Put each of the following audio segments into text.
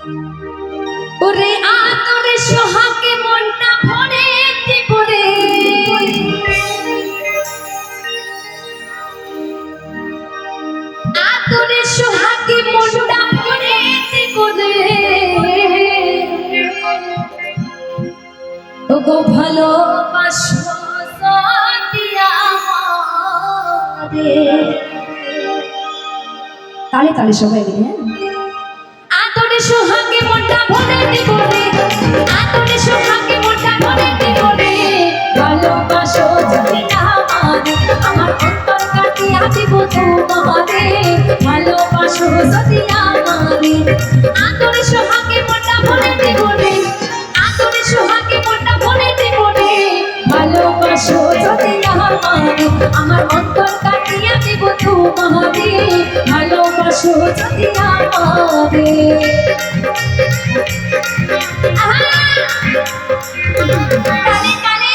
ওরে আতরে সোহাকে মনটা ভরে পড়ে আতরে সোহাকে মনটা ভরে পড়ে ওগো ভালোবাসো তালে তালে সবাই মিলে হ্যাঁ? আমারে সোহাগে মনটা ভরে দিব রে সোহাগে মনটা ভরে দিব ভালোবাসো যদি আমারে আমার অন্তর কাটিয়া দিব তোমারে ভালোবাসো যদি আমারে আহা! তালে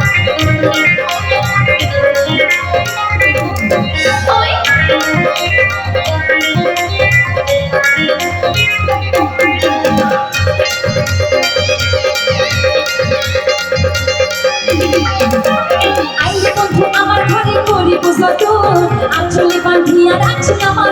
আমার ঘরে করিব যত আঁচলে বাঁধিয়া রাখছি আমার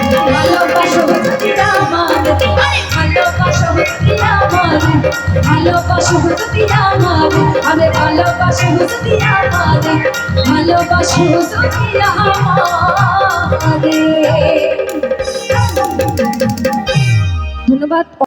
আমি ভালোবাসো যদি আমারে? ভালোবাসো ধন্যবাদ।